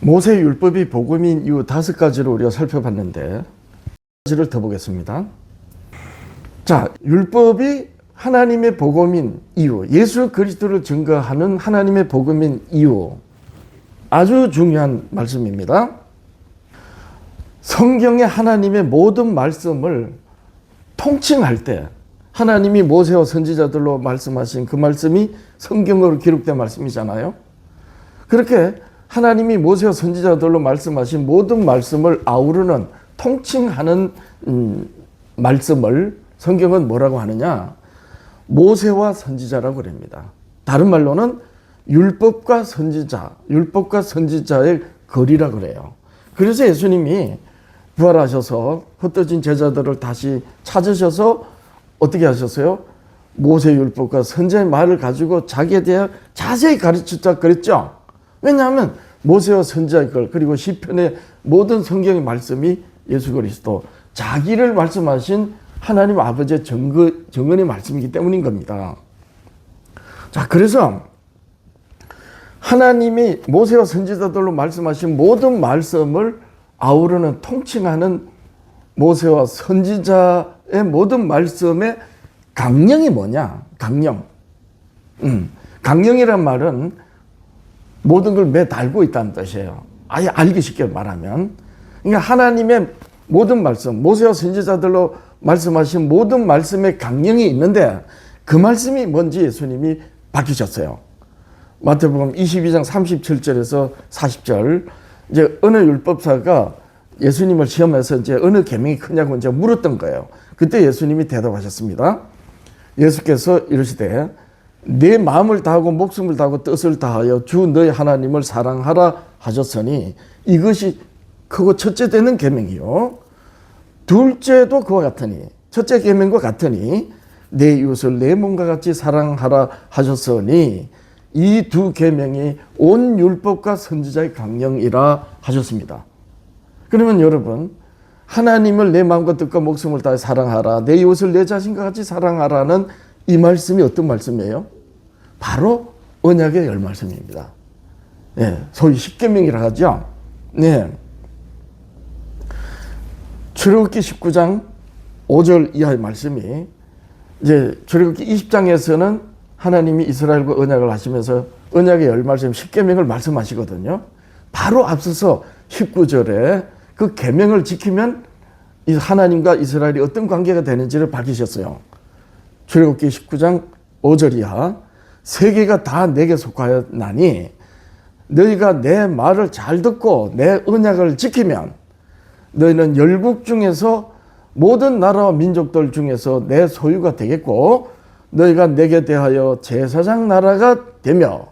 모세 율법이 복음인 이유 다섯 가지를 우리가 살펴봤는데 가지를 더 보겠습니다. 자, 율법이 하나님의 복음인 이유, 예수 그리스도를 증거하는 하나님의 복음인 이유. 아주 중요한 말씀입니다. 성경의 하나님의 모든 말씀을 통칭할 때 하나님이 모세와 선지자들로 말씀하신 그 말씀이 성경으로 기록된 말씀이잖아요. 그렇게 하나님이 모세와 선지자들로 말씀하신 모든 말씀을 아우르는 통칭하는 음, 말씀을 성경은 뭐라고 하느냐? 모세와 선지자라고 그럽니다. 다른 말로는 율법과 선지자, 율법과 선지자의 거리라 그래요. 그래서 예수님이 부활하셔서 흩어진 제자들을 다시 찾으셔서 어떻게 하셨어요? 모세 율법과 선지자의 말을 가지고 자기에 대해 자세히 가르쳤다 그랬죠. 왜냐하면 모세와 선지자의 걸 그리고 시편의 모든 성경의 말씀이 예수 그리스도 자기를 말씀하신 하나님 아버지의 정거, 정언의 말씀이기 때문인 겁니다. 자, 그래서 하나님이 모세와 선지자들로 말씀하신 모든 말씀을 아우르는 통칭하는 모세와 선지자의 모든 말씀의 강령이 뭐냐? 강령. 음, 강령이란 말은 모든 걸 매달고 있다는 뜻이에요. 아예 알기 쉽게 말하면. 그러니까 하나님의 모든 말씀, 모세와 선지자들로 말씀하신 모든 말씀에 강령이 있는데 그 말씀이 뭔지 예수님이 밝히셨어요. 마태복음 22장 37절에서 40절 이제 어느 율법사가 예수님을 시험해서 이제 어느 계명이 크냐고 이제 물었던 거예요. 그때 예수님이 대답하셨습니다. 예수께서 이러시되 내 마음을 다하고 목숨을 다하고 뜻을 다하여 주 너희 하나님을 사랑하라 하셨으니 이것이 크고 첫째 되는 계명이요. 둘째도 그와 같으니 첫째 계명과 같으니 내 이웃을 내 몸과 같이 사랑하라 하셨으니 이 두 계명이 온 율법과 선지자의 강령이라 하셨습니다. 그러면 여러분 하나님을 내 마음과 뜻과 목숨을 다해 사랑하라 내 이웃을 내 자신과 같이 사랑하라는 이 말씀이 어떤 말씀이에요? 바로 언약의 열 말씀입니다. 네, 소위 십계명이라 하죠. 네. 출애굽기 19장 5절 이하의 말씀이 이제 출애굽기 20장에서는 하나님이 이스라엘과 언약을 하시면서 언약의 열 말씀 10계명을 말씀하시거든요. 바로 앞서서 19절에 그 계명을 지키면 이 하나님과 이스라엘이 어떤 관계가 되는지를 밝히셨어요. 출애굽기 19장 5절 이하 세계가 다 내게 속하였나니 너희가 내 말을 잘 듣고 내 언약을 지키면 너희는 열국 중에서 모든 나라와 민족들 중에서 내 소유가 되겠고 너희가 내게 대하여 제사장 나라가 되며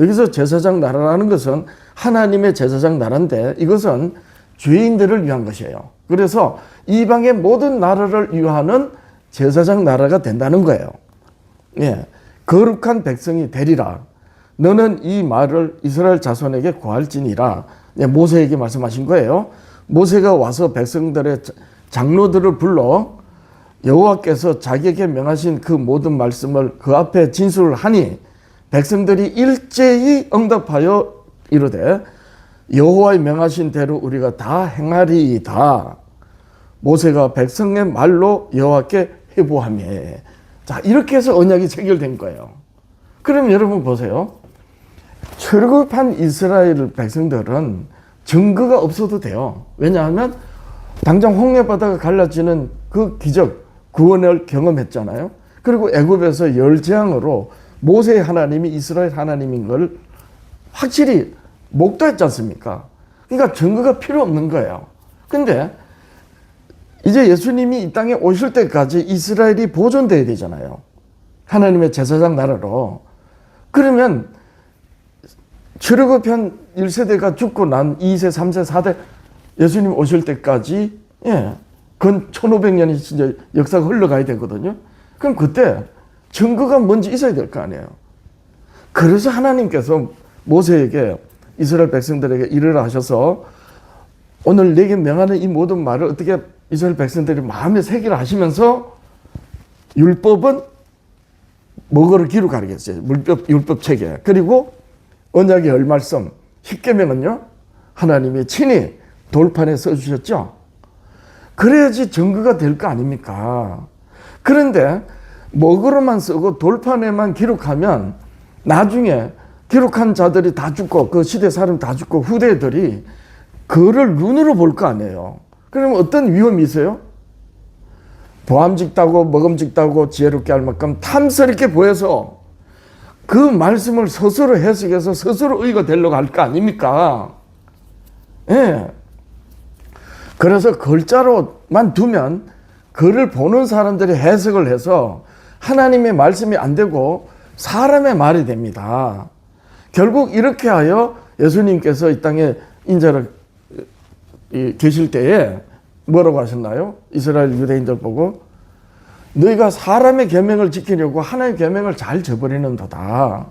여기서 제사장 나라라는 것은 하나님의 제사장 나라인데 이것은 죄인들을 위한 것이에요. 그래서 이방의 모든 나라를 위하는 제사장 나라가 된다는 거예요. 예. 거룩한 백성이 되리라. 너는 이 말을 이스라엘 자손에게 고할지니라. 예, 모세에게 말씀하신 거예요. 모세가 와서 백성들의 장로들을 불러 여호와께서 자기에게 명하신 그 모든 말씀을 그 앞에 진술을 하니 백성들이 일제히 응답하여 이르되 여호와의 명하신 대로 우리가 다 행하리이다. 모세가 백성의 말로 여호와께 회보하며 자 이렇게 해서 언약이 체결된 거예요. 그럼 여러분 보세요. 출급한 이스라엘 백성들은 증거가 없어도 돼요. 왜냐하면 당장 홍해 바다가 갈라지는 그 기적 구원을 경험했잖아요. 그리고 애굽에서 열 재앙으로 모세의 하나님이 이스라엘 하나님인 걸 확실히 목도했지 않습니까? 그러니까 증거가 필요 없는 거예요. 근데 이제 예수님이 이 땅에 오실 때까지 이스라엘이 보존돼야 되잖아요. 하나님의 제사장 나라로. 그러면 출애굽한 1세대가 죽고 난 2세, 3세, 4대 예수님 오실 때까지 예, 근 1500년이 진짜 역사가 흘러가야 되거든요. 그럼 그때 증거가 뭔지 있어야 될 거 아니에요. 그래서 하나님께서 모세에게 이스라엘 백성들에게 이르라 하셔서 오늘 내게 명하는 이 모든 말을 어떻게 이스라엘 백성들이 마음에 새기라 하시면서 율법은 뭐거를 기록하겠어요. 율법, 율법 체계. 그리고 언약의 열 말씀, 십계명은요. 하나님이 친히 돌판에 써주셨죠. 그래야지 증거가 될 거 아닙니까? 그런데 먹으로만 쓰고 돌판에만 기록하면 나중에 기록한 자들이 다 죽고 그 시대 사람 다 죽고 후대들이 그를 눈으로 볼 거 아니에요. 그러면 어떤 위험이 있어요? 보암직다고 먹음직다고 지혜롭게 할 만큼 탐스럽게 보여서 그 말씀을 스스로 해석해서 스스로 의가 되려고 할 거 아닙니까? 예. 그래서 글자로만 두면 글을 보는 사람들이 해석을 해서 하나님의 말씀이 안 되고 사람의 말이 됩니다. 결국 이렇게 하여 예수님께서 이 땅에 인자를 이- 계실 때에 뭐라고 하셨나요? 이스라엘 유대인들 보고 너희가 사람의 계명을 지키려고 하나님의 계명을 잘 저버리는 도다.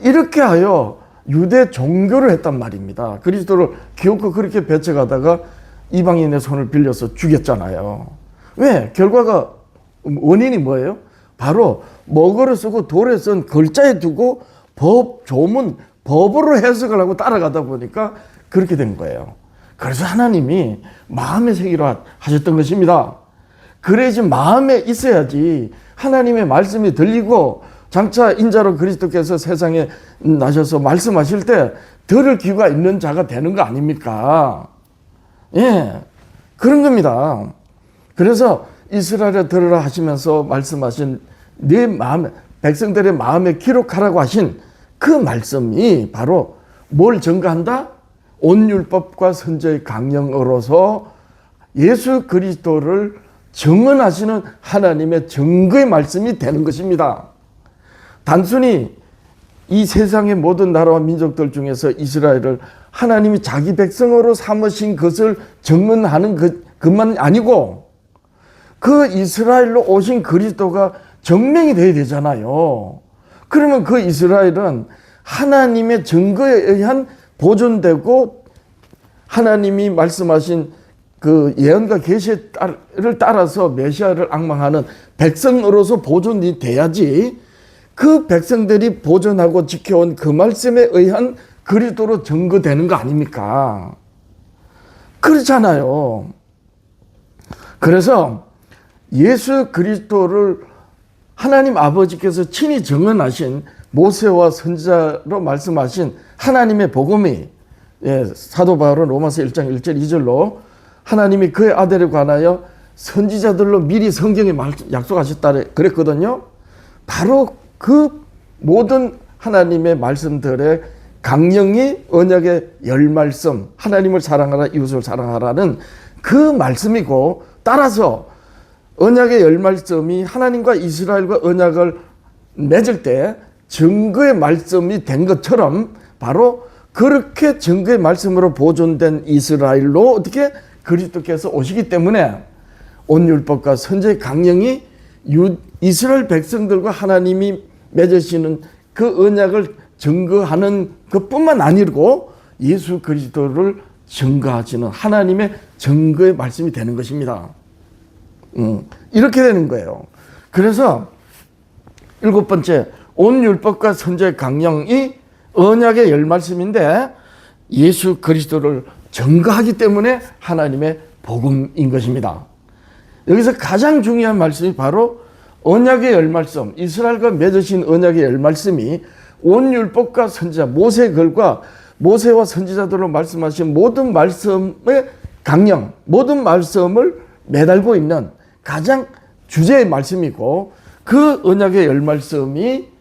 이렇게 하여 유대 종교를 했단 말입니다. 그리스도를 기어코 그렇게 배척하다가 이방인의 손을 빌려서 죽였잖아요. 왜? 결과가 원인이 뭐예요? 바로 먹으로 쓰고 돌에 쓴 글자에 두고 법, 조문, 법으로 해석을 하고 따라가다 보니까 그렇게 된 거예요. 그래서 하나님이 마음의 세계로 하셨던 것입니다. 그래야지 마음에 있어야지 하나님의 말씀이 들리고 장차 인자로 그리스도께서 세상에 나셔서 말씀하실 때 들을 귀가 있는 자가 되는 거 아닙니까? 예, 그런 겁니다. 그래서 이스라엘에 들으라 하시면서 말씀하신 네 마음에 백성들의 마음에 기록하라고 하신 그 말씀이 바로 뭘 증거한다? 온 율법과 선제의 강령으로서 예수 그리스도를 증언하시는 하나님의 증거의 말씀이 되는 것입니다. 단순히 이 세상의 모든 나라와 민족들 중에서 이스라엘을 하나님이 자기 백성으로 삼으신 것을 증언하는 것, 것만 아니고 그 이스라엘로 오신 그리스도가 증명이 돼야 되잖아요. 그러면 그 이스라엘은 하나님의 증거에 의한 보존되고 하나님이 말씀하신 그 예언과 계시를 따라서 메시아를 악망하는 백성으로서 보존이 돼야지 그 백성들이 보존하고 지켜온 그 말씀에 의한 그리스도로 증거되는 거 아닙니까? 그렇잖아요. 그래서 예수 그리스도를 하나님 아버지께서 친히 증언하신 모세와 선지자로 말씀하신 하나님의 복음이 예, 사도 바울은 로마서 1장 1절 2절로 하나님이 그의 아들에 관하여 선지자들로 미리 성경에 약속하셨다 그랬거든요. 바로 그 모든 하나님의 말씀들의 강령이 언약의 열 말씀, 하나님을 사랑하라, 이웃을 사랑하라는 그 말씀이고 따라서 언약의 열 말씀이 하나님과 이스라엘과 언약을 맺을 때 증거의 말씀이 된 것처럼 바로 그렇게 증거의 말씀으로 보존된 이스라엘로 어떻게 그리스도께서 오시기 때문에 온 율법과 선제의 강령이 유, 이스라엘 백성들과 하나님이 맺으시는 그 언약을 증거하는 것뿐만 아니고 예수 그리스도를 증거하시는 하나님의 증거의 말씀이 되는 것입니다. 음, 이렇게 되는 거예요. 그래서 일곱 번째 온 율법과 선제의 강령이 언약의 열 말씀인데 예수 그리스도를 증거하기 때문에 하나님의 복음인 것입니다. 여기서 가장 중요한 말씀이 바로 언약의 열 말씀, 이스라엘과 맺으신 언약의 열 말씀이 온 율법과 선지자 모세 글과 모세와 선지자들로 말씀하신 모든 말씀의 강령, 모든 말씀을 매달고 있는 가장 주제의 말씀이고 그 언약의 열 말씀이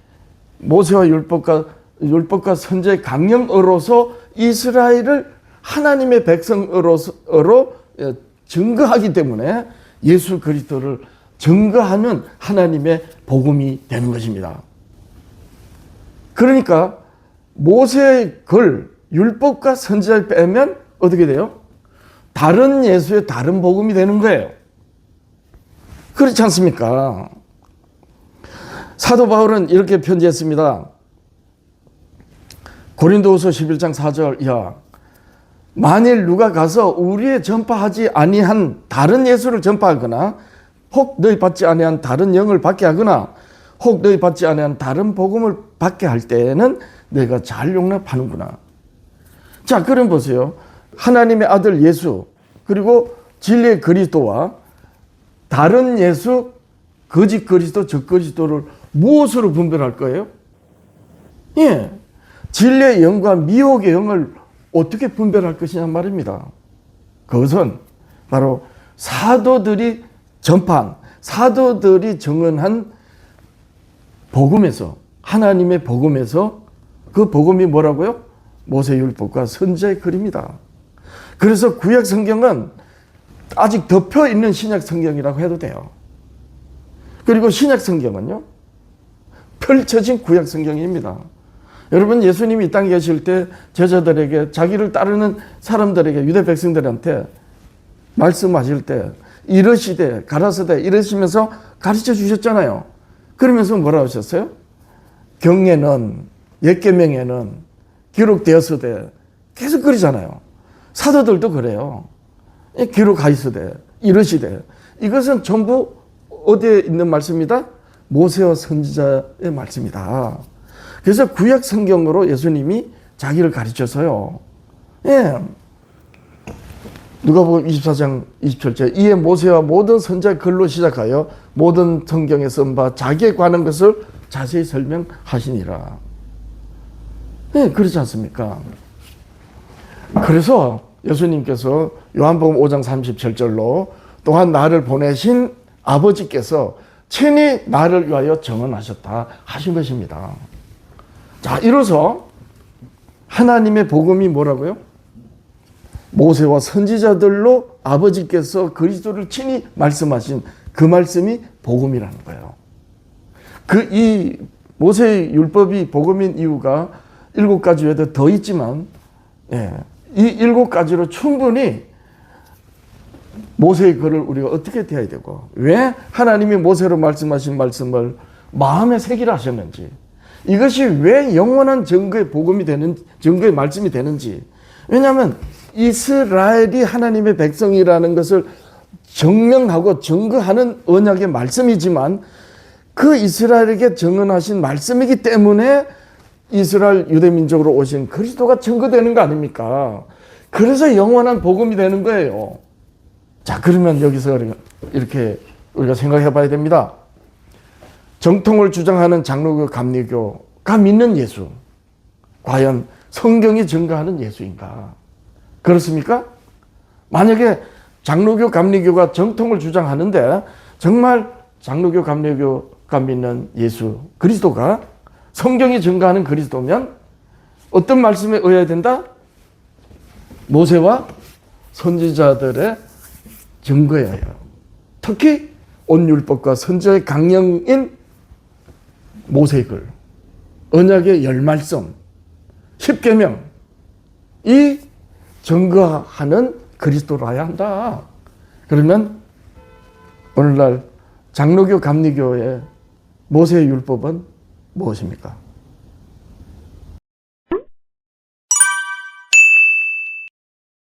모세와 율법과 율법과 선지의 강령으로서 이스라엘을 하나님의 백성으로 증거하기 때문에 예수 그리스도를 증거하는 하나님의 복음이 되는 것입니다. 그러니까 모세의 글, 율법과 선지자를 빼면 어떻게 돼요? 다른 예수의 다른 복음이 되는 거예요. 그렇지 않습니까? 사도 바울은 이렇게 편지했습니다. 고린도후서 11장 4절 야 만일 누가 가서 우리의 전파하지 아니한 다른 예수를 전파하거나 혹 너희 받지 아니한 다른 영을 받게 하거나 혹 너희 받지 아니한 다른 복음을 받게 할 때에는 내가 잘 용납하는구나. 자, 그럼 보세요. 하나님의 아들 예수 그리고 진리의 그리스도와 다른 예수 거짓 그리스도 적 그리스도를 무엇으로 분별할 거예요? 예. 진리의 영과 미혹의 영을 어떻게 분별할 것이냐 말입니다. 그것은 바로 사도들이 전판, 사도들이 정언한 복음에서, 하나님의 복음에서 그 복음이 뭐라고요? 모세율법과 선지자의 글입니다. 그래서 구약 성경은 아직 덮여 있는 신약 성경이라고 해도 돼요. 그리고 신약 성경은요, 펼쳐진 구약 성경입니다. 여러분 예수님이 이 땅에 계실 때 제자들에게 자기를 따르는 사람들에게 유대 백성들한테 말씀하실 때 이러시되 가라사대 이러시면서 가르쳐 주셨잖아요. 그러면서 뭐라 하셨어요? 경례는 옛계명에는 기록되었으되 계속 그러잖아요. 사도들도 그래요. 기록하 있으되 이러시되 이것은 전부 어디에 있는 말씀이다? 모세와 선지자의 말씀이다. 그래서 구약 성경으로 예수님이 자기를 가르쳐서요. 예. 누가복음 24장 27절 이에 모세와 모든 선자 글로 시작하여 모든 성경에 쓴 바 자기에 관한 것을 자세히 설명하시니라. 예, 그렇지 않습니까? 그래서 예수님께서 요한복음 5장 37절로 또한 나를 보내신 아버지께서 친히 나를 위하여 정언하셨다 하신 것입니다. 자, 이로써 하나님의 복음이 뭐라고요? 모세와 선지자들로 아버지께서 그리스도를 친히 말씀하신 그 말씀이 복음이라는 거예요. 그 이 모세의 율법이 복음인 이유가 일곱 가지 외에도 더 있지만 예, 이 일곱 가지로 충분히 모세의 글을 우리가 어떻게 대해야 되고 왜 하나님이 모세로 말씀하신 말씀을 마음에 새기라 하셨는지 이것이 왜 영원한 증거의 복음이 되는 증거의 말씀이 되는지 왜냐하면 이스라엘이 하나님의 백성이라는 것을 증명하고 증거하는 언약의 말씀이지만 그 이스라엘에게 증언하신 말씀이기 때문에 이스라엘 유대민족으로 오신 그리스도가 증거되는 거 아닙니까? 그래서 영원한 복음이 되는 거예요. 자, 그러면 여기서 이렇게 우리가 생각해 봐야 됩니다. 정통을 주장하는 장로교 감리교가 믿는 예수. 과연 성경이 증거하는 예수인가? 그렇습니까? 만약에 장로교 감리교가 정통을 주장하는데 정말 장로교 감리교가 믿는 예수 그리스도가 성경이 증거하는 그리스도면 어떤 말씀에 의해야 된다? 모세와 선지자들의 증거예요. 특히 온율법과 선지자의 강령인 모세글, 언약의 열 말씀, 십계명 이 증거하는 그리스도라야 한다. 그러면 오늘날 장로교 감리교의 모세의 율법은 무엇입니까?